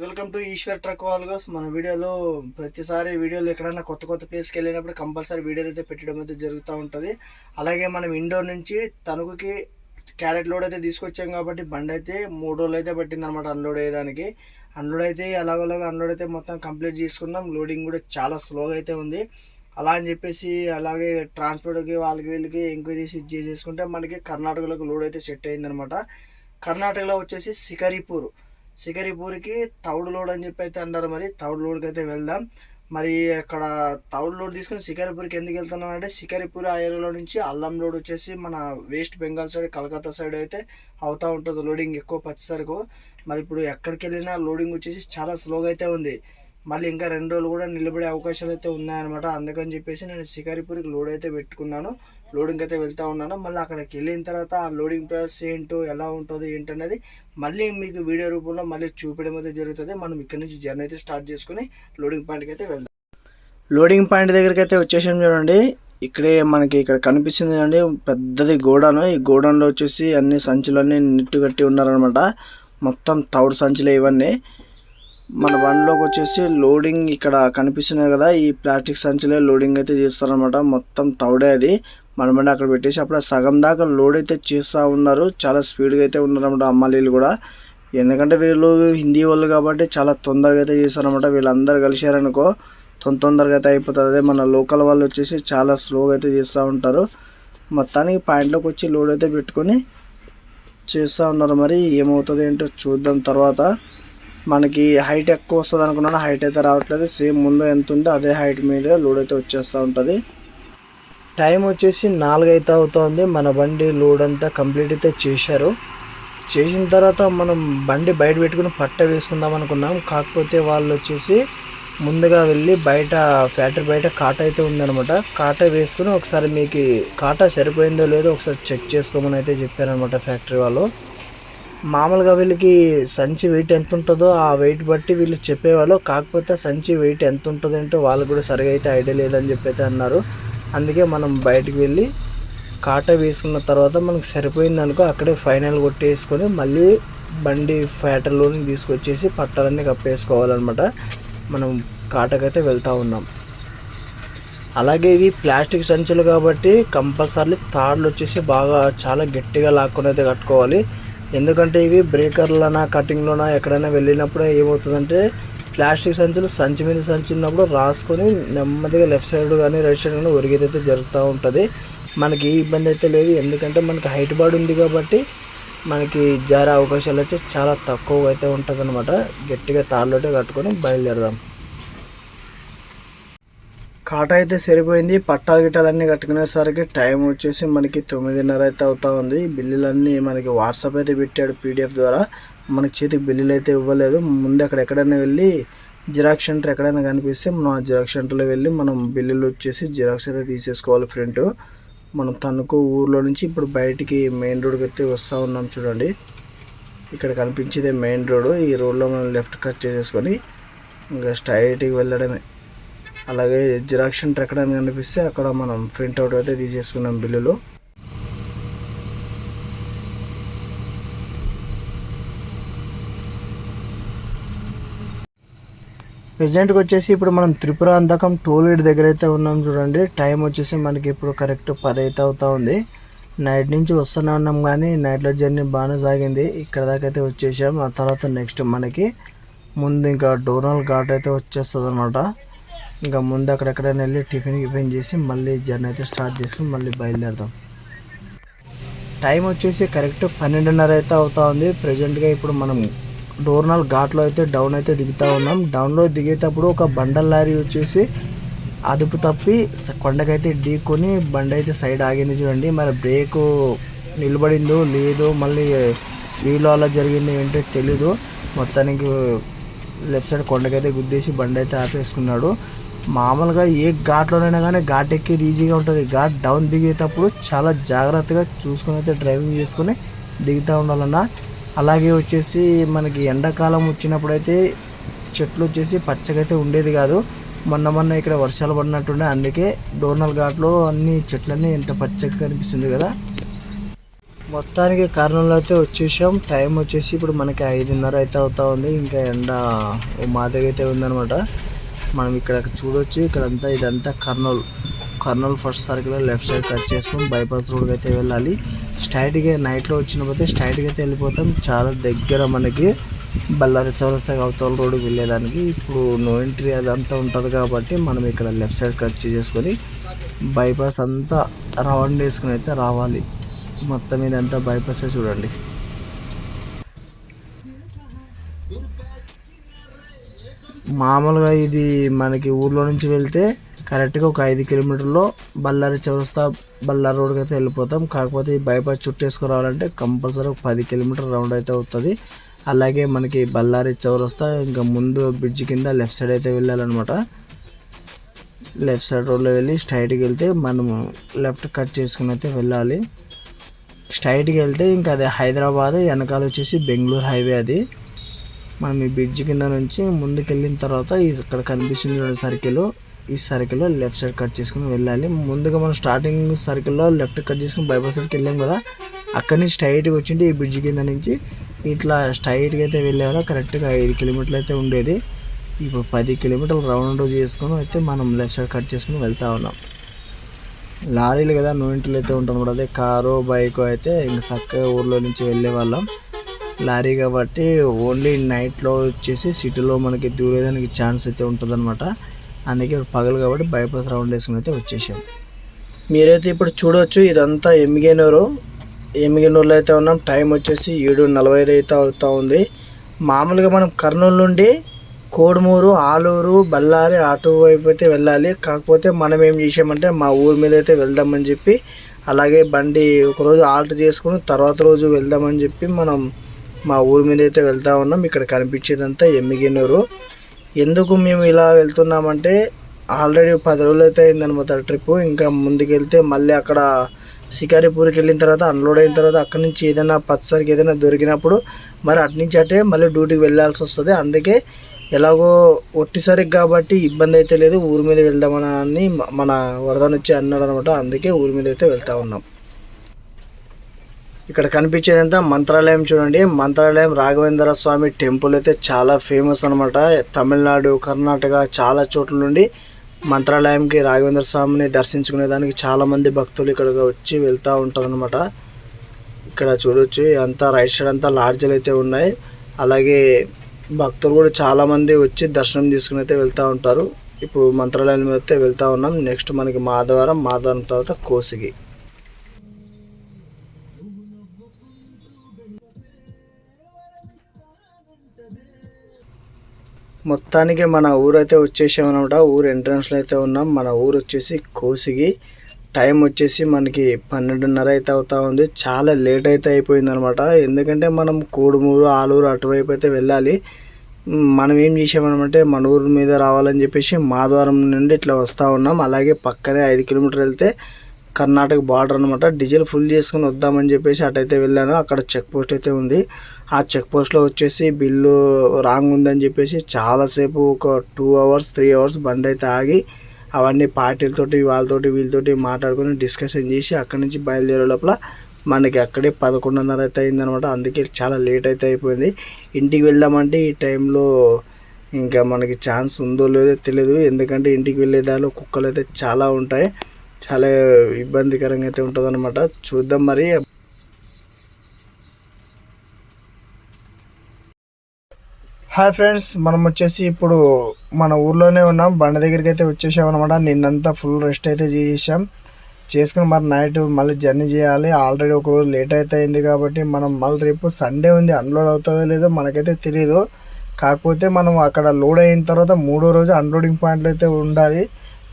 Welcome to Eshwar truck vlogs మన వీడియోలో ప్రతిసారి వీడియోలో ఎక్కడైనా కొత్త కొత్త ప్లేస్కి వెళ్ళినప్పుడు కంపల్సరీ వీడియోలు అయితే పెట్టడం అయితే జరుగుతూ ఉంటుంది. అలాగే మనం ఇండోర్ నుంచి తణుకుకి క్యారెట్ లోడ్ అయితే తీసుకొచ్చాం కాబట్టి బండి అయితే మూడు రోజులు అయితే పట్టింది అనమాట అన్లోడ్ అయ్యేదానికి. అన్లోడ్ అయితే అలాగోలాగా అన్లోడ్ అయితే మొత్తం కంప్లీట్ చేసుకున్నాం. లోడింగ్ కూడా చాలా స్లోగా అయితే ఉంది. అలా అని చెప్పేసి అలాగే ట్రాన్స్పోర్ట్కి వాళ్ళకి వీళ్ళకి ఎంక్వైరీస్ చేసేసుకుంటే మనకి కర్ణాటకలోకి లోడ్ అయితే సెట్ అయిందనమాట కర్ణాటకలో వచ్చేసి సికరీపూర్. సికరీపూర్కి తౌడు లోడ్ అని చెప్పి అయితే అన్నారు మరి. తౌడు లోడ్కి అయితే వెళ్దాం. మరి అక్కడ తౌడు లోడ్ తీసుకుని సికరీపూర్కి ఎందుకు వెళ్తున్నాం అంటే సికరీపూర్ ఆ ఏరియాలో నుంచి అల్లం లోడ్ వచ్చేసి మన వెస్ట్ బెంగాల్ సైడ్ కలకత్తా సైడ్ అయితే అవుతూ ఉంటుంది లోడింగ్ ఎక్కువ పచ్చేసరికి మరి ఇప్పుడు ఎక్కడికి వెళ్ళినా లోడింగ్ వచ్చేసి చాలా స్లోగా అయితే ఉంది. మళ్ళీ ఇంకా రెండు రోజులు కూడా నిలబడే అవకాశాలు అయితే ఉన్నాయన్నమాట. అందుకని చెప్పేసి నేను సికారిపూర్కి లోడ్ అయితే పెట్టుకున్నాను. లోడింగ్ అయితే వెళ్తూ ఉన్నాను. మళ్ళీ అక్కడికి వెళ్ళిన తర్వాత ఆ లోడింగ్ ప్రాసెస్ ఏంటో ఎలా ఉంటుందో ఏంటనేది మళ్ళీ మీకు వీడియో రూపంలో మళ్ళీ చూపించడం అయితే జరుగుతుంది. మనం ఇక్కడ నుంచి జర్నీ అయితే స్టార్ట్ చేసుకుని లోడింగ్ పాయింట్కి అయితే వెళ్దాం. లోడింగ్ పాయింట్ దగ్గరికి అయితే వచ్చేసాం చూడండి. ఇక్కడే మనకి ఇక్కడ కనిపిస్తుంది అండి పెద్దది గోడౌన్. ఈ గోడౌన్లో వచ్చేసి అన్ని సంచులన్నీ నిట్టు కట్టి ఉన్నారనమాట మొత్తం తౌడు సంచులే ఇవన్నీ. మన బండిలోకి వచ్చేసి లోడింగ్ ఇక్కడ కనిపిస్తున్నాయి కదా. ఈ ప్లాస్టిక్ సంచులే లోడింగ్ అయితే చేస్తారనమాట మొత్తం తౌడే అది. మన బండి అక్కడ పెట్టేసి అప్పుడు సగం దాకా లోడ్ అయితే చేస్తూ ఉన్నారు. చాలా స్పీడ్గా అయితే ఉన్నారన్నమాట అమ్మాయిలు కూడా. ఎందుకంటే వీళ్ళు హిందీ వాళ్ళు కాబట్టి చాలా తొందరగా అయితే చేస్తారనమాట వీళ్ళందరూ కలిశారనుకో తొంద తొందరగా అయితే అయిపోతుంది. అదే మన లోకల్ వాళ్ళు వచ్చేసి చాలా స్లోగా అయితే చేస్తూ ఉంటారు. మొత్తానికి పాయింట్లోకి వచ్చి లోడ్ అయితే పెట్టుకొని చేస్తూ ఉన్నారు. మరి ఏమవుతుంది ఏంటో చూద్దాం తర్వాత. మనకి హైట్ ఎక్కువ వస్తుంది అనుకున్నాను హైట్ అయితే రావట్లేదు. సేమ్ ముందు ఎంత ఉందో అదే హైట్ మీద లోడ్ అయితే వచ్చేస్తూ ఉంటుంది. టైం వచ్చేసి నాలుగు అవుతుంది. మన బండి లోడ్ అంతా కంప్లీట్ అయితే చేశారు. చేసిన తర్వాత మనం బండి బయట పెట్టుకుని పట్ట వేసుకుందాం అనుకున్నాం. కాకపోతే వాళ్ళు వచ్చేసి ముందుగా వెళ్ళి బయట ఫ్యాక్టరీ బయట కాట అయితే ఉందనమాట కాట వేసుకుని ఒకసారి మీకు కాటా సరిపోయిందో లేదో ఒకసారి చెక్ చేసుకోమని అయితే చెప్పారనమాట ఫ్యాక్టరీ వాళ్ళు. మామూలుగా వీళ్ళకి సంచి వెయిట్ ఎంత ఉంటుందో ఆ వెయిట్ బట్టి వీళ్ళు చెప్పేవాళ్ళు. కాకపోతే సంచి వెయిట్ ఎంత ఉంటుందో ఏంటో వాళ్ళకి కూడా సరిగా అయితే ఐడియా లేదని చెప్పి అయితే అన్నారు. అందుకే మనం బయటికి వెళ్ళి కాట వేసుకున్న తర్వాత మనకు సరిపోయింది అనుకో అక్కడే ఫైనల్ కొట్టేసుకొని మళ్ళీ బండి ఫ్యాటర్లోని తీసుకొచ్చేసి పట్టాలన్నీ కప్పేసుకోవాలన్నమాట. మనం కాటకైతే వెళ్తూ ఉన్నాం. అలాగే ఇవి ప్లాస్టిక్ సంచులు కాబట్టి కంపల్సరీ తాడులు వచ్చేసి బాగా చాలా గట్టిగా లాక్కొని అయితే కట్టుకోవాలి. ఎందుకంటే ఇవి బ్రేకర్లనా కటింగ్లోనా ఎక్కడైనా వెళ్ళినప్పుడు ఏమవుతుందంటే ప్లాస్టిక్ సంచులు సంచి మీద సంచి ఉన్నప్పుడు రాసుకొని నెమ్మదిగా లెఫ్ట్ సైడ్ కానీ రైట్ సైడ్ కానీ ఒరిగేదైతే జరుగుతూ ఉంటుంది. మనకి ఏ ఇబ్బంది అయితే లేదు. ఎందుకంటే మనకి హైట్ బాడీ ఉంది కాబట్టి మనకి జారే అవకాశాలు అయితే చాలా తక్కువ అయితే ఉంటుంది అనమాట గట్టిగా తాళ్ళోటే కట్టుకొని బయలుదేరదాం. కాట అయితే సరిపోయింది. పట్టాలు గిట్టాలన్నీ కట్టుకునేసరికి టైం వచ్చేసి మనకి తొమ్మిదిన్నర అయితే అవుతా ఉంది. బిల్లులన్నీ మనకి వాట్సాప్ అయితే పెట్టాడు పీడిఎఫ్ ద్వారా. మనకి చేతికి బిల్లులు అయితే ఇవ్వలేదు. ముందు అక్కడ ఎక్కడైనా వెళ్ళి జిరాక్స్ సెంటర్ ఎక్కడైనా కనిపిస్తే మనం ఆ జిరాక్స్ సెంటర్లో వెళ్ళి మనం బిల్లులు వచ్చేసి జిరాక్స్ అయితే తీసేసుకోవాలి ఫ్రంట్. మనం తణుకు ఊర్లో నుంచి ఇప్పుడు బయటికి మెయిన్ రోడ్కి అయితే వస్తూ ఉన్నాం చూడండి. ఇక్కడ కనిపించేదే మెయిన్ రోడ్ ఈ రోడ్లో మనం లెఫ్ట్ కట్ చేసేసుకొని ఇంకా స్ట్రైట్కి వెళ్ళడమే. అలాగే జిరాక్స్ సెంటర్ ఎక్కడైనా కనిపిస్తే అక్కడ మనం ప్రింట్అవుట్ అయితే తీసేసుకున్నాం బిల్లులు. ప్రజెంట్కి వచ్చేసి ఇప్పుడు మనం త్రిపుర అందకం టోల్ గేట్ దగ్గర అయితే ఉన్నాం చూడండి. టైం వచ్చేసి మనకి ఇప్పుడు కరెక్ట్ పది అయితే అవుతా ఉంది. నైట్ నుంచి వస్తూనే ఉన్నాం కానీ నైట్లో జర్నీ బాగానే సాగింది. ఇక్కడ దాకా అయితే వచ్చేసాం. ఆ తర్వాత నెక్స్ట్ మనకి ముందు ఇంకా డోనల్ ఘాట్ అయితే వచ్చేస్తుంది అనమాట ఇంకా ముందు అక్కడెక్కడైనా వెళ్ళి టిఫిన్ గిఫిన్ చేసి మళ్ళీ జర్నీ అయితే స్టార్ట్ చేసుకుని మళ్ళీ బయలుదేరుతాం టైం వచ్చేసి కరెక్ట్ పన్నెండున్నర అయితే అవుతా ఉంది. ప్రజెంట్గా ఇప్పుడు మనం డోర్నల్ ఘాట్లో అయితే డౌన్ అయితే దిగుతూ ఉన్నాం. డౌన్లో దిగేటప్పుడు ఒక బండల్ లారీ వచ్చేసి అదుపు తప్పి కొండకైతే ఢీకొని బండి అయితే సైడ్ ఆగింది చూడండి. మరి బ్రేకు నిలబడిందో లేదో మళ్ళీ స్పీడ్లో అలా జరిగింది ఏంటో తెలీదు. మొత్తానికి లెఫ్ట్ సైడ్ కొండకైతే గుద్దేసి బండి అయితే ఆపేసుకున్నాడు. మామూలుగా ఏ ఘాట్లోనైనా కానీ ఘాట్ ఎక్కేది ఈజీగా ఉంటుంది. ఘాట్ డౌన్ దిగేటప్పుడు చాలా జాగ్రత్తగా చూసుకుని అయితే డ్రైవింగ్ చేసుకుని దిగుతూ ఉండాలన్నా. అలాగే వచ్చేసి మనకి ఎండాకాలం వచ్చినప్పుడు అయితే చెట్లు వచ్చేసి పచ్చగైతే ఉండేది కాదు. మొన్న మొన్న ఇక్కడ వర్షాలు పడినట్టుండే అందుకే డోర్నల్ ఘాట్లో అన్ని చెట్లన్నీ ఎంత పచ్చగా కనిపిస్తుంది కదా. మొత్తానికి కారణంలో అయితే వచ్చేసాం. టైం వచ్చేసి ఇప్పుడు మనకి ఐదున్నర అయితే అవుతా ఉంది. ఇంకా ఎండ ఓ మాదిరిగా అయితే ఉందన్నమాట. మనం ఇక్కడ చూడొచ్చు. ఇక్కడంతా ఇదంతా Kurnool. Kurnool first circle left side cut చేసుకొని బైపాస్ రోడ్కి అయితే వెళ్ళాలి. స్ట్రైట్గా నైట్లో వచ్చినప్పుడు స్ట్రైట్గా అయితే వెళ్ళిపోతాం. చాలా దగ్గర మనకి బళ్ళారి చౌరస్తా అవతల రోడ్డుకి వెళ్ళేదానికి ఇప్పుడు నో ఎంట్రీ అదంతా ఉంటుంది కాబట్టి మనం ఇక్కడ లెఫ్ట్ సైడ్ కట్ చేసుకొని బైపాస్ అంతా రౌండ్ వేసుకుని అయితే రావాలి. మొత్తం ఇదంతా బైపాసే చూడండి. మామూలుగా ఇది మనకి ఊర్లో నుంచి వెళ్తే కరెక్ట్గా ఒక ఐదు కిలోమీటర్లో బళ్ళారి చౌరస్తా బళ్ళారి రోడ్కి అయితే వెళ్ళిపోతాం. కాకపోతే ఈ బైపాస్ చుట్టేసుకు రావాలంటే కంపల్సరీ ఒక పది కిలోమీటర్ రౌండ్ అయితే అవుతుంది. అలాగే మనకి బళ్ళారి చౌరస్తా ఇంకా ముందు బ్రిడ్జ్ కింద లెఫ్ట్ సైడ్ అయితే వెళ్ళాలన్నమాట. లెఫ్ట్ సైడ్ రోడ్లో వెళ్ళి స్ట్రైట్కి వెళ్తే మనము లెఫ్ట్ కట్ చేసుకుని అయితే వెళ్ళాలి. స్ట్రైట్కి వెళ్తే ఇంకా అది హైదరాబాద్ వెనకాల వచ్చేసి బెంగళూరు హైవే అది. మనం ఈ బ్రిడ్జ్ కింద నుంచి ముందుకు వెళ్ళిన తర్వాత ఇక్కడ కనిపిస్తుంది చూడండి సర్కిల్ ఈ సర్కిల్లో లెఫ్ట్ సైడ్ కట్ చేసుకుని వెళ్ళాలి. ముందుగా మనం స్టార్టింగ్ సర్కిల్లో లెఫ్ట్ కట్ చేసుకుని బైపాస్ సైడ్కి వెళ్ళాం కదా అక్కడి నుంచి స్ట్రైట్గా వచ్చింటే ఈ బ్రిడ్జ్ కింద నుంచి. ఇట్లా స్ట్రైట్గా అయితే వెళ్ళేవాళ్ళ కరెక్ట్గా ఐదు కిలోమీటర్లు అయితే ఉండేది. ఇప్పుడు పది కిలోమీటర్లు రౌండ్ చేసుకుని అయితే మనం లెఫ్ట్ సైడ్ కట్ చేసుకుని వెళ్తా ఉన్నాం. లారీలు కదా నూనెలు అయితే ఉంటాం కూడా అదే కారు బైక్ అయితే ఇంకా చక్కగా ఊర్లో నుంచి వెళ్ళే వాళ్ళం. లారీ కాబట్టి ఓన్లీ నైట్లో వచ్చేసి సిటీలో మనకి దూరేదానికి ఛాన్స్ అయితే ఉంటుంది అనమాట అందుకే ఇప్పుడు పగలు కాబట్టి బైపాస్ రౌండ్ వేసుకుని అయితే వచ్చేసాం. మీరైతే ఇప్పుడు చూడవచ్చు ఇదంతా ఎమ్మిగేనూరు. ఎమ్మిగేనూరులో అయితే ఉన్నాం. టైం వచ్చేసి ఏడు నలభై ఐదు అయితే అవుతా ఉంది. మామూలుగా మనం కర్నూలు నుండి కోడుమూరు ఆలూరు బళ్ళారి అటు వైపు అయితే వెళ్ళాలి. కాకపోతే మనం ఏం చేసామంటే మా ఊరి మీద అయితే వెళ్దామని చెప్పి అలాగే బండి ఒకరోజు ఆల్ట్ చేసుకుని తర్వాత రోజు వెళ్దామని చెప్పి మనం మా ఊరి మీద అయితే వెళ్తా ఉన్నాం. ఇక్కడ కనిపించేదంతా ఎమ్మిగినూరు. ఎందుకు మేము ఇలా వెళ్తున్నామంటే ఆల్రెడీ పది రోజులు అయితే అయిందనమాట ట్రిప్ ఇంకా ముందుకెళ్తే మళ్ళీ అక్కడ షికారిపూర్కి వెళ్ళిన తర్వాత అన్లోడ్ అయిన తర్వాత అక్కడి నుంచి ఏదైనా పచ్చరికి ఏదైనా దొరికినప్పుడు మరి అటు నుంచి అటే మళ్ళీ డ్యూటీకి వెళ్ళాల్సి వస్తుంది. అందుకే ఎలాగో ఒట్టిసరికి కాబట్టి ఇబ్బంది అయితే లేదు ఊరి మీద వెళ్దామని అని మన వరదనొచ్చి అన్నాడు అనమాట అందుకే ఊరి మీద అయితే వెళ్తా ఉన్నాం. ఇక్కడ కనిపించేదంతా మంత్రాలయం చూడండి. మంత్రాలయం రాఘవేంద్ర స్వామి టెంపుల్ అయితే చాలా ఫేమస్ అనమాట తమిళనాడు కర్ణాటక చాలా చోట్ల నుండి మంత్రాలయంకి రాఘవేంద్ర స్వామిని దర్శించుకునే దానికి భక్తులు ఇక్కడికి వచ్చి వెళ్తూ ఉంటారనమాట ఇక్కడ చూడొచ్చు అంతా రైట్ సైడ్ అంతా లాడ్జ్లు అయితే ఉన్నాయి. అలాగే భక్తులు కూడా చాలామంది వచ్చి దర్శనం తీసుకుని అయితే వెళ్తూ ఉంటారు. ఇప్పుడు మంత్రాలయం అయితే వెళ్తూ ఉన్నాం. నెక్స్ట్ మనకి మాధవరం మాధవరం తర్వాత కోసిగి. మొత్తానికి మన ఊరైతే వచ్చేసామన్నమాట. ఊరు ఎంట్రన్స్లో అయితే ఉన్నాం. మన ఊరు వచ్చేసి కోసిగి. టైం వచ్చేసి మనకి పన్నెండున్నర అయితే అవుతా ఉంది. చాలా లేట్ అయితే అయిపోయిందనమాట ఎందుకంటే మనం కోడుమూరు ఆలూరు అటువైపు అయితే వెళ్ళాలి. మనం ఏం చేసామనమంటే మన ఊరు మీద రావాలని చెప్పేసి మాధవరం నుండి ఇట్లా వస్తూ ఉన్నాం. అలాగే పక్కనే ఐదు కిలోమీటర్లు వెళ్తే కర్ణాటక బార్డర్ అనమాట డీజిల్ ఫుల్ చేసుకుని వద్దామని చెప్పేసి అటైతే వెళ్ళాను. అక్కడ చెక్ పోస్ట్ అయితే ఉంది. ఆ చెక్ పోస్ట్లో వచ్చేసి బిల్లు రాంగ్ ఉందని చెప్పేసి చాలాసేపు ఒక టూ అవర్స్ త్రీ అవర్స్ బండి అయితే ఆగి అవన్నీ పార్టీలతోటి వాళ్ళతోటి వీళ్ళతోటి మాట్లాడుకొని డిస్కషన్ చేసి అక్కడి నుంచి బయలుదేరే లోపల మనకి అక్కడే పదకొండున్నర అయితే అయిందనమాట అందుకే చాలా లేట్ అయితే అయిపోయింది. ఇంటికి వెళ్దామంటే ఈ టైంలో ఇంకా మనకి ఛాన్స్ ఉందో లేదో తెలియదు ఎందుకంటే ఇంటికి వెళ్ళే దారిలో కుక్కలు అయితే చాలా ఉంటాయి. చాలా ఇబ్బందికరంగా అయితే ఉంటుందన్నమాట. చూద్దాం మరి. హాయ్ ఫ్రెండ్స్ మనం వచ్చేసి ఇప్పుడు మన ఊర్లోనే ఉన్నాం. బండి దగ్గరికి అయితే వచ్చేసాం అనమాట నిన్నంతా ఫుల్ రెస్ట్ అయితే చేసేసాం. చేసుకుని మరి నైట్ మళ్ళీ జర్నీ చేయాలి. ఆల్రెడీ ఒక రోజు లేట్ అయితే అయింది కాబట్టి మనం మళ్ళీ రేపు సండే ఉంది. అన్లోడ్ అవుతుందో లేదో మనకైతే తెలియదు కాకపోతే మనం అక్కడ లోడ్ అయిన తర్వాత మూడో రోజు అన్లోడింగ్ పాయింట్లు అయితే ఉండాలి.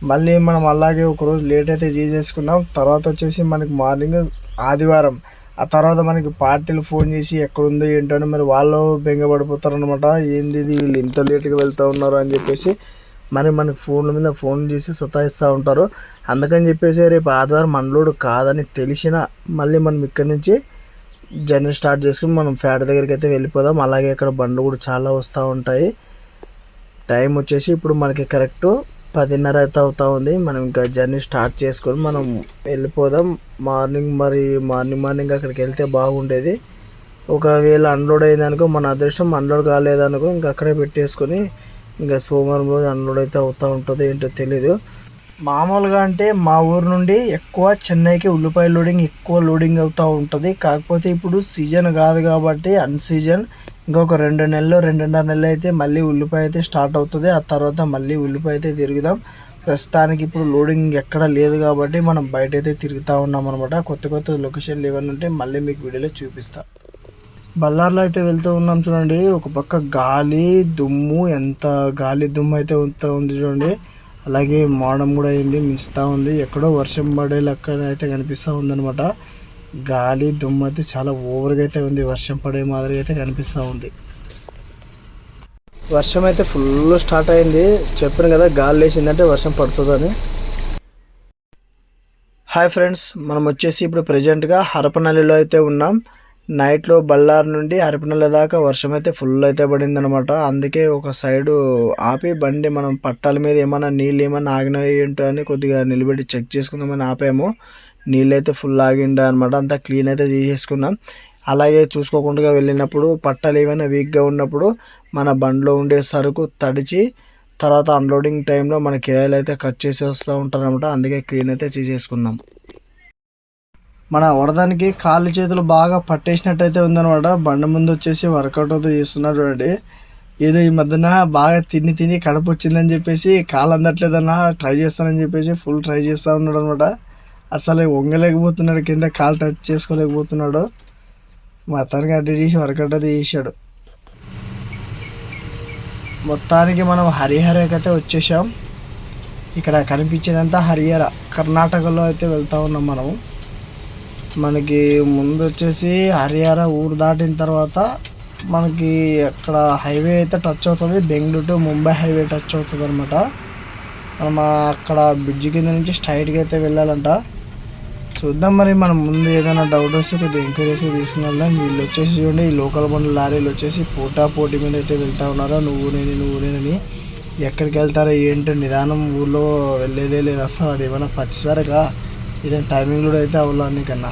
మళ్ళీ మనం అలాగే ఒక రోజు లేట్ అయితే చేసేసుకున్నాం తర్వాత వచ్చేసి మనకి మార్నింగ్ ఆదివారం. ఆ తర్వాత మనకి పార్టీలు ఫోన్ చేసి ఎక్కడుందో ఏంటో అని మరి వాళ్ళు బెంగపడిపోతారు అనమాట ఏంది ఇది? వీళ్ళు ఇంత లేట్గా వెళ్తూ ఉన్నారు అని చెప్పేసి మరి మనకి ఫోన్ల మీద ఫోన్ చేసి సతాయిస్తూ ఉంటారు. అందుకని చెప్పేసి రేపు ఆదివారం మనలోడు కాదని తెలిసిన మళ్ళీ మనం ఇక్కడి నుంచి జర్నీ స్టార్ట్ చేసుకుని మనం ఫ్యాట్ దగ్గరికి అయితే వెళ్ళిపోదాం. అలాగే ఇక్కడ బండ్లు కూడా చాలా వస్తూ ఉంటాయి. టైం వచ్చేసి ఇప్పుడు మనకి కరెక్ట్ పదిన్నర అయితే అవుతా ఉంది మనం ఇంకా జర్నీ స్టార్ట్ చేసుకొని మనం వెళ్ళిపోదాం. మార్నింగ్ మరి మార్నింగ్ మార్నింగ్ అక్కడికి వెళ్తే బాగుండేది. ఒకవేళ అన్లోడ్ అయిందనుకో మన అదృష్టం అన్లోడ్ కాలేదనుకో ఇంకా అక్కడే పెట్టేసుకొని ఇంకా సోమవారం రోజు అన్లోడ్ అయితే అవుతూ ఉంటుంది ఏంటో తెలీదు. మామూలుగా అంటే మా ఊరు నుండి ఎక్కువ చెన్నైకి ఉల్లిపాయ లోడింగ్ ఎక్కువ లోడింగ్ అవుతూ ఉంటుంది. కాకపోతే ఇప్పుడు సీజన్ కాదు కాబట్టి అన్ సీజన్ ఇంకొక రెండు నెలలు రెండున్నర నెలలు అయితే మళ్ళీ ఉల్లిపాయ అయితే స్టార్ట్ అవుతుంది. ఆ తర్వాత మళ్ళీ ఉల్లిపాయ అయితే తిరుగుదాం. ప్రస్తుతానికి ఇప్పుడు లోడింగ్ ఎక్కడ లేదు కాబట్టి మనం బయట అయితే తిరుగుతూ ఉన్నాం అనమాట కొత్త కొత్త లొకేషన్లు ఏమైనా ఉంటే మళ్ళీ మీకు వీడియోలో చూపిస్తా. బళ్ళార్లో అయితే వెళ్తూ ఉన్నాం చూడండి. ఒక పక్క గాలి దుమ్ము ఎంత గాలి దుమ్ము అయితే ఉంది చూడండి. అలాగే మోడం కూడా అయింది మిస్తా ఉంది. ఎక్కడో వర్షం పడే లెక్క అయితే కనిపిస్తూ ఉందనమాట గాలి దుమ్ము అయితే చాలా ఓవర్గా అయితే ఉంది. వర్షం పడే మాదిరిగా అయితే కనిపిస్తూ ఉంది. వర్షం అయితే ఫుల్ స్టార్ట్ అయింది. చెప్పాను కదా గాలి లేచిందంటే వర్షం పడుతుందని. హాయ్ ఫ్రెండ్స్ మనం వచ్చేసి ఇప్పుడు ప్రజెంట్గా హరపనల్లిలో అయితే ఉన్నాం. నైట్లో బళ్ళారి నుండి అరపినల దాకా వర్షం అయితే ఫుల్ అయితే పడింది అనమాట అందుకే ఒక సైడు ఆపి బండి మనం పట్టాల మీద ఏమైనా నీళ్ళు ఏమైనా ఆగినాయి ఏంటో అని కొద్దిగా నిలబెట్టి చెక్ చేసుకుందామని ఆపాము. నీళ్ళు అయితే ఫుల్ ఆగిండ అనమాట అంతా క్లీన్ అయితే చేసేసుకున్నాం. అలాగే చూసుకోకుండా వెళ్ళినప్పుడు పట్టాలు ఏమైనా వీక్గా ఉన్నప్పుడు మన బండిలో ఉండే సరుకు తడిచి తర్వాత అన్లోడింగ్ టైంలో మన కిరాయిలు అయితే కట్ చేసి వస్తూ ఉంటారనమాట అందుకే క్లీన్ అయితే చేసేసుకున్నాం. మన వడదానికి కాళ్ళు చేతులు బాగా పట్టేసినట్టయితే ఉందన్నమాట. బండి ముందు వచ్చేసి వర్కౌట్ అయితే చేస్తున్నాడు చూడండి. ఏదో ఈ మధ్యన బాగా తిని తిని కడుపు వచ్చిందని చెప్పేసి కాలు అందట్లేదన్నా ట్రై చేస్తానని చెప్పేసి ఫుల్ ట్రై చేస్తూ ఉన్నాడు అనమాట అసలు వంగలేకపోతున్నాడు కింద కాలు టచ్ చేసుకోలేకపోతున్నాడు. మొత్తానికి అడ్డు చేసి వర్కౌట్ అయితే చేశాడు. మొత్తానికి మనం హరిహరకైతే వచ్చేసాం. ఇక్కడ కనిపించేదంతా హరిహర. కర్ణాటకలో అయితే వెళ్తూ ఉన్నాం మనము. మనకి ముందు వచ్చేసి హరిహర ఊరు దాటిన తర్వాత మనకి అక్కడ హైవే అయితే టచ్ అవుతుంది. Bengaluru to Mumbai highway touch అవుతుంది అనమాట మనం అక్కడ బ్రిడ్జ్ కింద నుంచి స్ట్రైట్గా అయితే వెళ్ళాలంట. చూద్దాం మరి మనం ముందు ఏదైనా డౌట్ వస్తే కొద్దిగా ఎంక్వైరీస్ తీసుకుని వెళ్దాం వీళ్ళు వచ్చేసి చూడండి ఈ లోకల్ బండ్ల లారీలు వచ్చేసి పోటా పోటీ మీద అయితే వెళ్తా ఉన్నారా? నువ్వు నేను నువ్వు నేనని ఎక్కడికి వెళ్తారో? ఏంటో? నిదానం ఊళ్ళో వెళ్ళేదే లేదు. అసలు అది ఏమైనా పచ్చిసరిగా ఇదే టైమింగ్ కూడా అయితే అవ్వాలి అన్నికన్నా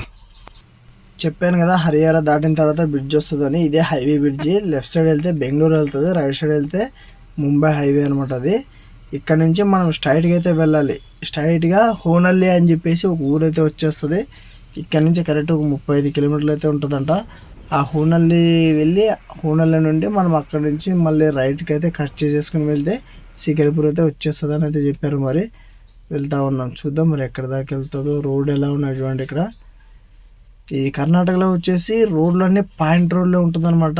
చెప్పాను కదా హరియారా దాటిన తర్వాత బ్రిడ్జ్ వస్తుందని. ఇదే హైవే బ్రిడ్జి లెఫ్ట్ సైడ్ వెళ్తే బెంగళూరు వెళ్తుంది రైట్ సైడ్ వెళ్తే ముంబై హైవే అనమాట అది. ఇక్కడ నుంచి మనం స్ట్రైట్గా అయితే వెళ్ళాలి. స్ట్రైట్గా హోనల్లి అని చెప్పేసి ఒక ఊరైతే వచ్చేస్తుంది. ఇక్కడ నుంచి కరెక్ట్ ఒక ముప్పై ఐదు కిలోమీటర్లు అయితే ఉంటుందంట. ఆ హోనల్లి వెళ్ళి హోనల్లి నుండి మనం అక్కడ నుంచి మళ్ళీ రైట్కి అయితే కట్ చేసేసుకుని వెళ్తే సికరిపూర్ అయితే వచ్చేస్తుంది అని అయితే చెప్పారు మరి. వెళ్తూ ఉన్నాం. చూద్దాం మరి ఎక్కడ దాకా వెళ్తుందో. రోడ్ ఎలా ఉన్నాయి చూడండి ఇక్కడ. ఈ కర్ణాటకలో వచ్చేసి రోడ్లన్నీ పాయింట్ రోడ్లో ఉంటుందన్నమాట.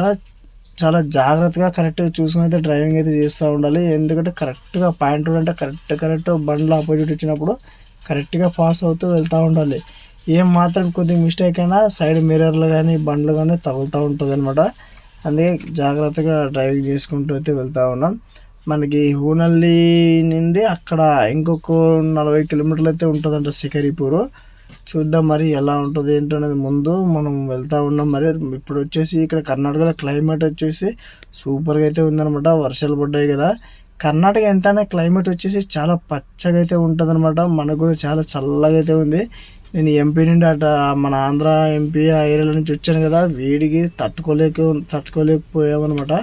చాలా జాగ్రత్తగా కరెక్ట్గా చూసుకుని అయితే డ్రైవింగ్ అయితే చేస్తూ ఉండాలి. ఎందుకంటే కరెక్ట్గా పాయింట్ రోడ్ అంటే కరెక్ట్ కరెక్ట్ బండ్లు ఆపోజిట్ వచ్చినప్పుడు కరెక్ట్గా పాస్ అవుతూ వెళ్తూ ఉండాలి. ఏం మాత్రం కొద్దిగా మిస్టేక్ అయినా సైడ్ మిర్రర్లు కానీ బండ్లు కానీ తగులుతూ ఉంటుంది అనమాట అందుకే జాగ్రత్తగా డ్రైవింగ్ చేసుకుంటూ అయితే వెళ్తూ ఉన్నాం. మనకి హూనల్లి నుండి అక్కడ ఇంకొక నలభై కిలోమీటర్లు అయితే ఉంటుందంట సికరీపూర్ చూద్దాం మరి ఎలా ఉంటుంది ఏంటనేది ముందు మనం వెళ్తా ఉన్నాం. మరి ఇప్పుడు వచ్చేసి ఇక్కడ కర్ణాటకలో క్లైమేట్ వచ్చేసి సూపర్గా అయితే ఉందన్నమాట. వర్షాలు పడ్డాయి కదా. కర్ణాటక ఎంతైనా క్లైమేట్ వచ్చేసి చాలా పచ్చగా అయితే ఉంటుంది అనమాట మనకు కూడా చాలా చల్లగా అయితే ఉంది. నేను ఎంపీ నుండి అట మన ఆంధ్ర ఎంపీ ఆ ఏరియాలో నుంచి వచ్చాను కదా. వేడికి తట్టుకోలేక తట్టుకోలేకపోయామన్నమాట.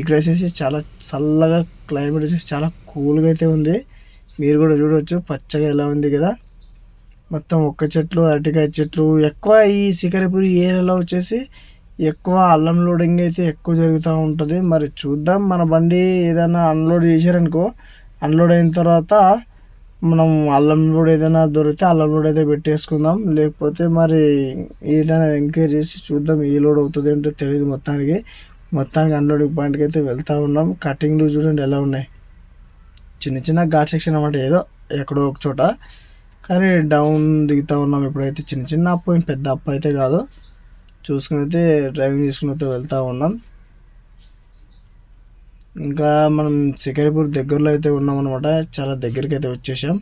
ఇక్కడ వచ్చేసి చాలా చల్లగా క్లైమేట్ వచ్చేసి చాలా కూల్గా అయితే ఉంది. మీరు కూడా చూడవచ్చు పచ్చగా ఎలా ఉంది కదా. మొత్తం ఒక్క చెట్లు అరటికాయ చెట్లు ఎక్కువ ఈ శిఖరపురి ఏరియాలో వచ్చేసి ఎక్కువ అల్లం లోడింగ్ అయితే ఎక్కువ జరుగుతూ ఉంటుంది. మరి చూద్దాం మన బండి ఏదైనా అన్లోడ్ చేశారనుకో అన్లోడ్ అయిన తర్వాత మనం అల్లం లోడ్ ఏదైనా దొరికితే అల్లం లోడ్ అయితే పెట్టేసుకుందాం. లేకపోతే మరి ఏదైనా ఎంక్వైరీ చేసి చూద్దాం ఏ లోడ్ అవుతుంది ఏంటో తెలియదు మొత్తానికి. మొత్తానికి అన్లోడింగ్ పాయింట్కి అయితే వెళ్తూ ఉన్నాం. కటింగ్లు చూడండి ఎలా ఉన్నాయి. చిన్న చిన్న ఘాట్ సెక్షన్ అనమాట ఏదో ఎక్కడో ఒక చోట. కానీ డౌన్ దిగుతూ ఉన్నాం ఇప్పుడైతే. చిన్న చిన్న అప్పు పెద్ద అప్పు అయితే కాదు. చూసుకుని అయితే డ్రైవింగ్ చేసుకుని అయితే వెళ్తూ ఉన్నాం. ఇంకా మనం శిఖరిపూర్ దగ్గరలో అయితే ఉన్నాం అనమాట చాలా దగ్గరికి అయితే వచ్చేసాం.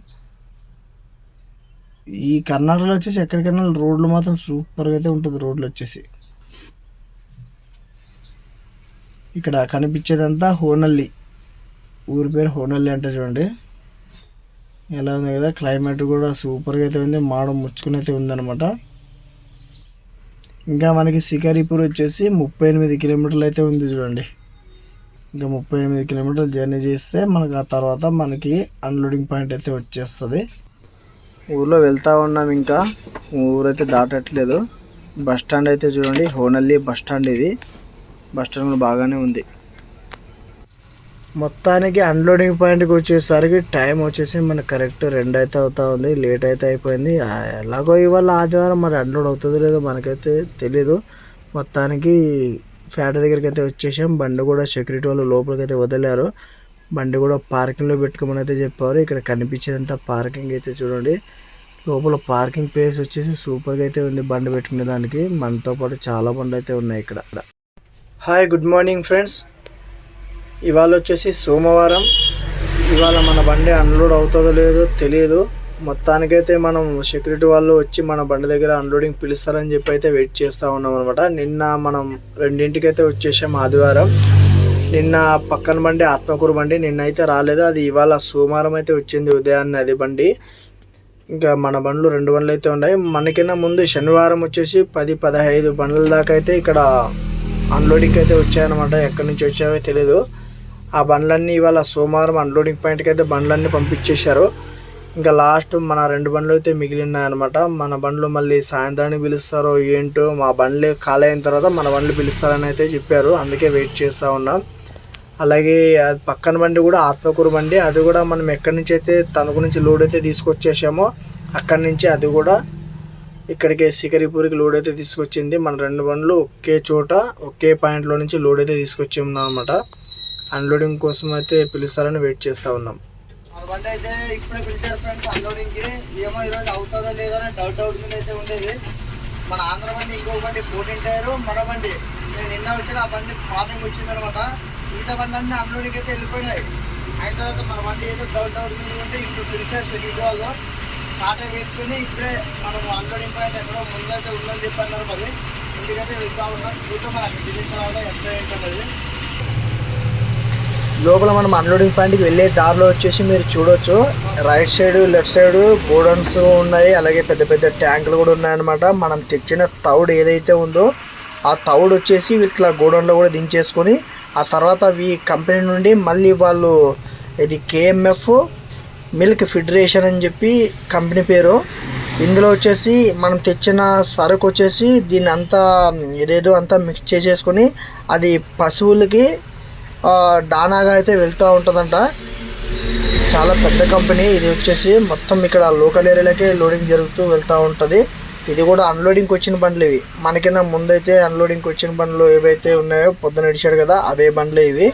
ఈ కర్ణాటకలో వచ్చేసి ఎక్కడికైనా రోడ్లు మాత్రం సూపర్గా అయితే ఉంటుంది. రోడ్లు వచ్చేసి. ఇక్కడ కనిపించేదంతా హోనల్లి. ఊరి పేరు హోనల్లి అంటే చూడండి. ఎలా ఉంది కదా? క్లైమేట్ కూడా సూపర్గా అయితే ఉంది. మాడ ముచ్చుకుని అయితే ఉందన్నమాట. ఇంకా మనకి శికారిపూర్ వచ్చేసి ముప్పై ఎనిమిది కిలోమీటర్లు అయితే ఉంది చూడండి. ఇంకా ముప్పై ఎనిమిది కిలోమీటర్లు జర్నీ చేస్తే మనకు ఆ తర్వాత మనకి అన్లోడింగ్ పాయింట్ అయితే వచ్చేస్తుంది. ఊర్లో వెళ్తూ ఉన్నాం ఇంకా. ఊరైతే దాటట్లేదు. బస్ స్టాండ్ అయితే చూడండి. హోనల్లి బస్ స్టాండ్ ఇది. బస్ స్టాండ్ కూడా బాగానే ఉంది. మొత్తానికి అన్లోడింగ్ పాయింట్కి వచ్చేసరికి టైం వచ్చేసి మనకు కరెక్ట్ రెండు అయితే అవుతా ఉంది లేట్ అయితే అయిపోయింది ఎలాగో ఇవాళ ఆదివారం మరి అన్లోడ్ అవుతుందో లేదో మనకైతే తెలీదు. మొత్తానికి ఫ్యాట్ దగ్గరికి అయితే వచ్చేసాం. బండి కూడా సెక్యూరిటీ వాళ్ళు లోపలికి అయితే వదిలారు. బండి కూడా పార్కింగ్లో పెట్టుకోమని అయితే చెప్పారు. ఇక్కడ కనిపించేదంతా పార్కింగ్ అయితే చూడండి. లోపల పార్కింగ్ ప్లేస్ వచ్చేసి సూపర్గా అయితే ఉంది బండి పెట్టుకునే దానికి. మనతో పాటు చాలా బండ్లు అయితే ఉన్నాయి ఇక్కడ. హాయ్ గుడ్ మార్నింగ్ ఫ్రెండ్స్ ఇవాళ వచ్చేసి సోమవారం. ఇవాళ మన బండి అన్లోడ్ అవుతుందో లేదో తెలియదు. మొత్తానికైతే మనం సెక్యూరిటీ వాళ్ళు వచ్చి మన బండి దగ్గర అన్లోడింగ్ పిలుస్తారని చెప్పి అయితే వెయిట్ చేస్తూ ఉన్నాం అనమాట నిన్న మనం రెండింటికైతే వచ్చేసాం ఆదివారం. నిన్న పక్కన బండి ఆత్మకూరు బండి నిన్న అయితే రాలేదు. అది ఇవాళ సోమవారం అయితే వచ్చింది ఉదయాన్నే అది బండి. ఇంకా మన బండ్లు రెండు బండ్లు అయితే ఉన్నాయి. మనకన్నా ముందు శనివారం వచ్చేసి పది పదహైదు బండ్ల దాకా అయితే ఇక్కడ అన్లోడింగ్ అయితే వచ్చాయన్నమాట. ఎక్కడి నుంచి వచ్చావో తెలియదు ఆ బండ్లన్నీ ఇవాళ సోమవారం అన్లోడింగ్ పాయింట్కి అయితే బండ్లన్నీ పంపించేశారు. ఇంకా లాస్ట్ మన రెండు బండ్లు అయితే మిగిలినాయన్నమాట మన బండ్లు మళ్ళీ సాయంత్రానికి పిలుస్తారో ఏంటో మా బండ్లు ఖాళీ అయిన తర్వాత మన బండ్లు పిలుస్తారని అయితే చెప్పారు. అందుకే వెయిట్ చేస్తూ ఉన్నాం. అలాగే అది పక్కన బండి కూడా ఆత్మకూరు బండి. అది కూడా మనం ఎక్కడి నుంచి అయితే తణుకు నుంచి లోడ్ అయితే తీసుకొచ్చేసామో అక్కడి నుంచి అది కూడా ఇక్కడికి సికరిపూరికి లోడ్ అయితే తీసుకొచ్చింది. మన రెండు బండ్లు ఒకే చోట ఒకే పాయింట్లో నుంచి లోడ్ అయితే తీసుకొచ్చి ఉన్నాం అనమాట అన్లోడింగ్ కోసం అయితే పిలుస్తారని వెయిట్ చేస్తూ ఉన్నాం. మన బండి అయితే ఇప్పుడే పిలిచారు ఫ్రెండ్స్ అన్లోడింగ్కి ఏమో ఈరోజు అవుతుందో లేదో అని డౌట్ డౌట్ మీద అయితే ఉండేది. మన ఆంధ్ర బండి ఇంకో బండి ఫోర్టీన్ టైర్ మన బండి. నేను నిన్న వచ్చిన ఆ బండి మార్నింగ్ వచ్చిందనమాట మిగతా బండి అన్నీ అన్లోడింగ్ అయితే వెళ్ళిపోయినాయి. అయిన తర్వాత మన బండి అయితే డౌట్ డౌట్ మీద ఉంటే ఇప్పుడు పిలిచారు షెడ్యూల్ వాళ్ళు. కాటా వేసుకుని ఇప్పుడే మనం అన్లోడింగ్ పాయింట్ ఎక్కడో ముందైతే ఉందని చెప్పి అన్నారు మరి. ఎందుకంటే వెళ్తా ఉన్నాం చూద్దాం మరి అక్కడ దిగిన తర్వాత ఎట్లా ఏంటన్నది లోపల మనం అన్లోడింగ్ పాయింట్కి వెళ్ళే దారిలో వచ్చేసి మీరు చూడొచ్చు. Right side left side godowns ఉన్నాయి. అలాగే పెద్ద పెద్ద ట్యాంకులు కూడా ఉన్నాయన్నమాట. మనం తెచ్చిన తౌడు ఏదైతే ఉందో ఆ తౌడు వచ్చేసి ఇట్లా గోడౌన్లో కూడా దించేసుకొని ఆ తర్వాత ఈ కంపెనీ నుండి మళ్ళీ వాళ్ళు ఇది కేఎంఎఫ్ మిల్క్ ఫెడరేషన్ అని చెప్పి కంపెనీ పేరు. ఇందులో వచ్చేసి మనం తెచ్చిన సరుకు వచ్చేసి దీన్ని అంతా ఏదేదో అంతా మిక్స్ చేసేసుకొని అది పశువులకి డానాగా అయితే వెళ్తూ ఉంటుందంట. చాలా పెద్ద కంపెనీ. ఇది వచ్చేసి మొత్తం ఇక్కడ లోకల్ ఏరియాలకే లోడింగ్ జరుగుతూ వెళ్తూ ఉంటుంది. ఇది కూడా అన్లోడింగ్కి వచ్చిన బండ్లు ఇవి. మనకైనా ముందైతే అన్లోడింగ్కి వచ్చిన బండ్లు ఏవైతే ఉన్నాయో పొద్దున నడిచాడు కదా అవే బండ్లే ఇవి.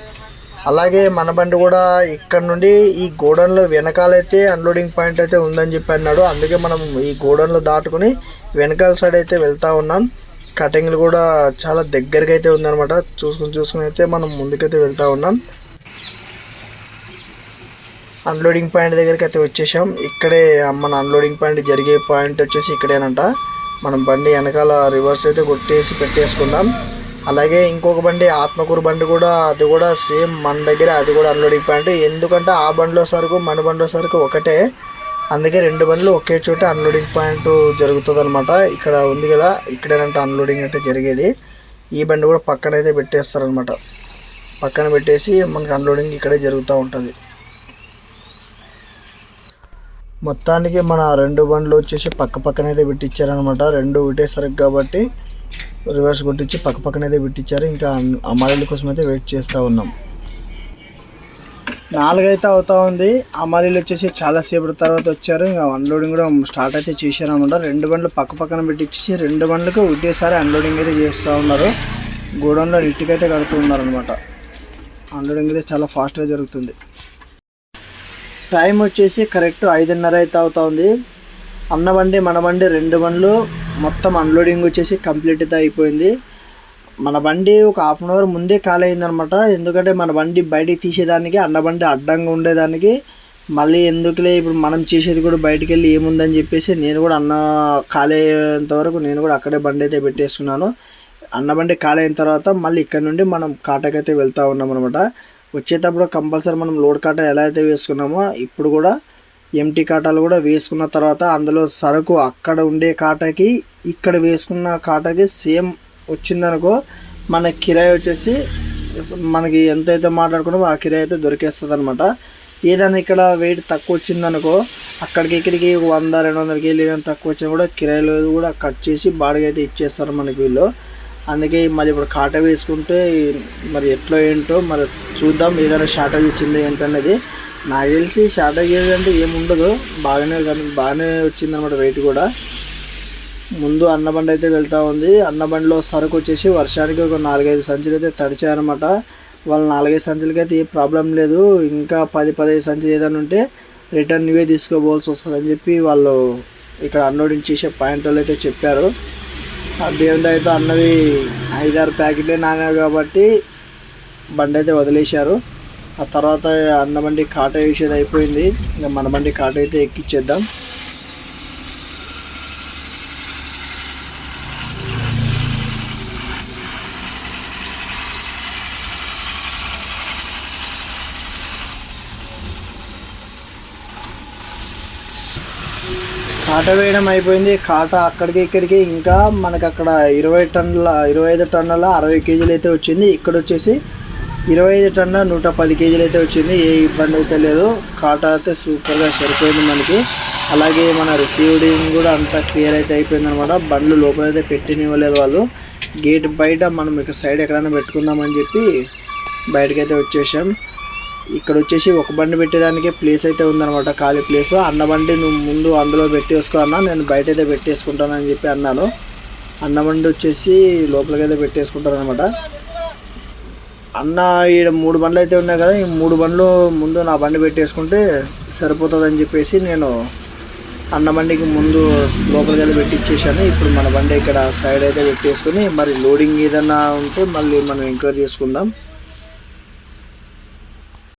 అలాగే మన బండి కూడా ఇక్కడ నుండి ఈ గోడౌన్లో వెనకాలైతే అన్లోడింగ్ పాయింట్ అయితే ఉందని చెప్పి అన్నాడు. అందుకే మనం ఈ గోడౌన్లో దాటుకుని వెనకాల సైడ్ అయితే వెళ్తూ ఉన్నాం. కటింగ్లు కూడా చాలా దగ్గరగా అయితే ఉందన్నమాట. చూసుకుని చూసుకుని అయితే మనం ముందుకైతే వెళ్తూ ఉన్నాం. అన్లోడింగ్ పాయింట్ దగ్గరికి అయితే వచ్చేసాం. ఇక్కడే మన అన్లోడింగ్ పాయింట్ జరిగే పాయింట్ వచ్చేసి ఇక్కడేనంట. మనం బండి వెనకాల రివర్స్ అయితే కొట్టేసి పెట్టేసుకుందాం. అలాగే ఇంకొక బండి ఆత్మకూరు బండి కూడా అది కూడా సేమ్ మన దగ్గర అది కూడా అన్లోడింగ్ పాయింట్ ఎందుకంటే ఆ బండిలో సరుకు మన బండిలో సరుకు ఒకటే. అందుకే రెండు బండ్లు ఒకే చోట అన్లోడింగ్ పాయింట్ జరుగుతుంది అనమాట ఇక్కడ ఉంది కదా ఇక్కడేనంటే అన్లోడింగ్ అంటే జరిగేది. ఈ బండి కూడా పక్కన అయితే పెట్టేస్తారనమాట పక్కన పెట్టేసి మనకి అన్లోడింగ్ ఇక్కడే జరుగుతూ ఉంటుంది. మొత్తానికి మన రెండు బండ్లు వచ్చేసి పక్క పక్కన అయితే పెట్టించారనమాట రెండు ఒకటే సరుకు కాబట్టి రివర్స్ కొట్టించి పక్క పక్కన అయితే పెట్టించారు. ఇంకా అమ్మాయిల కోసం అయితే వెయిట్ చేస్తూ ఉన్నాం. నాలుగైతే అవుతా ఉంది. అమ్మాయిలు వచ్చేసి చాలాసేపు తర్వాత వచ్చారు. ఇంకా అన్లోడింగ్ కూడా స్టార్ట్ అయితే చేశారనమాట రెండు బండ్లు పక్క పక్కన పెట్టించి రెండు బండ్లకు ఒకటేసారి అన్లోడింగ్ అయితే చేస్తూ ఉన్నారు. గోడౌన్లో నీట్గా అయితే కడుతూ ఉన్నారు అనమాట అన్లోడింగ్ అయితే చాలా ఫాస్ట్గా జరుగుతుంది. టైం వచ్చేసి కరెక్ట్ ఐదున్నర అయితే అవుతా ఉంది. అన్న బండి మన బండి రెండు బండ్లు మొత్తం అన్లోడింగ్ వచ్చేసి కంప్లీట్ అయితే అయిపోయింది. మన బండి ఒక హాఫ్ అన్ అవర్ ముందే ఖాళీ అయిందనమాట. ఎందుకంటే మన బండి బయటికి తీసేదానికి అన్న బండి అడ్డంగా ఉండేదానికి. మళ్ళీ ఎందుకులే ఇప్పుడు మనం చేసేది కూడా బయటికి వెళ్ళి ఏముందని చెప్పేసి నేను కూడా అన్న ఖాళీ అయ్యేంత వరకు నేను కూడా అక్కడే బండి అయితే పెట్టేసుకున్నాను. అన్న బండి ఖాళీ అయిన తర్వాత మళ్ళీ ఇక్కడ నుండి మనం కాటకైతే వెళ్తూ ఉన్నాం అనమాట వచ్చేటప్పుడు కంపల్సరీ మనం లోడ్ కాట ఎలా అయితే వేసుకున్నామో ఇప్పుడు కూడా ఎంటీ కాటాలు కూడా వేసుకున్న తర్వాత అందులో సరుకు అక్కడ ఉండే కాటాకి ఇక్కడ వేసుకున్న కాటాకి సేమ్ వచ్చిందనుకో మన కిరాయి వచ్చేసి మనకి ఎంతైతే మాట్లాడుకున్నామో ఆ కిరాయి అయితే దొరికేస్తుంది అనమాట ఏదైనా ఇక్కడ వెయిట్ తక్కువ వచ్చిందనుకో అక్కడికి ఇక్కడికి వంద రెండు వందలకి లేదని ఏదైనా తక్కువ వచ్చినా కూడా కిరాయిలు కూడా కట్ చేసి బాడిగ అయితే ఇచ్చేస్తారు మనకి వీళ్ళు. అందుకే మరి ఇప్పుడు కాట వేసుకుంటే మరి ఎట్లా ఏంటో మరి చూద్దాం ఏదైనా షార్టేజ్ వచ్చింది ఏంటనేది నాకు తెలిసి షార్టేజ్ అంటే ఏముండదు బాగానే కానీ బాగానే వచ్చిందనమాట వెయిట్ కూడా. ముందు అన్నబండి అయితే వెళ్తూ ఉంది. అన్నబండిలో సరుకు వచ్చేసి వర్షానికి ఒక నాలుగైదు సంచులు అయితే తడిచాయనమాట వాళ్ళు నాలుగైదు సంచులకి అయితే ఏ ప్రాబ్లం లేదు. ఇంకా పది పదిహేను సంచులు ఏదైనా ఉంటే రిటర్న్ ఇవే తీసుకోవాల్సి వస్తుందని చెప్పి వాళ్ళు ఇక్కడ అన్లోడింగ్ చేసే పాయింట్ వాళ్ళు అయితే చెప్పారు. ఆ అయితే అన్నవి ఐదారు ప్యాకెట్లే నానాయి కాబట్టి బండి అయితే వదిలేశారు. ఆ తర్వాత అన్న బండి కాట వేసేది అయిపోయింది. ఇంకా మన బండి కాట అయితే ఎక్కిచ్చేద్దాం. కాట వేయడం అయిపోయింది. కాట అక్కడికి ఇక్కడికి ఇంకా మనకి అక్కడ ఇరవై టన్నుల ఇరవై ఐదు టన్నుల అరవై కేజీలు అయితే వచ్చింది. ఇక్కడ వచ్చేసి ఇరవై ఐదు టన్నుల నూట పది కేజీలు అయితే వచ్చింది. ఏ ఇబ్బంది అయితే లేదు. కాటా అయితే సూపర్గా సరిపోయింది మనకి. అలాగే మన రిసీవ్డింగ్ కూడా అంతా క్లియర్ అయితే అయిపోయింది అనమాట బండ్లు లోపలైతే పెట్టినివ్వలేదు వాళ్ళు. గేట్ బయట మనం ఇక్కడ సైడ్ ఎక్కడైనా పెట్టుకుందామని చెప్పి బయటకైతే వచ్చేసాం. ఇక్కడ వచ్చేసి ఒక బండి పెట్టేదానికి ప్లేస్ అయితే ఉందన్నమాట ఖాళీ ప్లేస్. అన్న బండి నువ్వు ముందు అందులో పెట్టేసుకో అన్న నేను బయట అయితే పెట్టేసుకుంటానని చెప్పి అన్నాను. అన్న బండి వచ్చేసి లోపలికి అయితే పెట్టేసుకుంటాను అనమాట అన్న ఈడ మూడు బండ్లు అయితే ఉన్నాయి కదా ఈ మూడు బండ్లు ముందు నా బండి పెట్టేసుకుంటే సరిపోతుందని చెప్పేసి నేను అన్న బండికి ముందు లోపలికి అయితే పెట్టించేసాను ఇప్పుడు మన బండి ఇక్కడ సైడ్ అయితే పెట్టేసుకుని మరి లోడింగ్ ఏదన్నా ఉంటే మళ్ళీ మనం ఎంక్వైరీ చేసుకుందాం.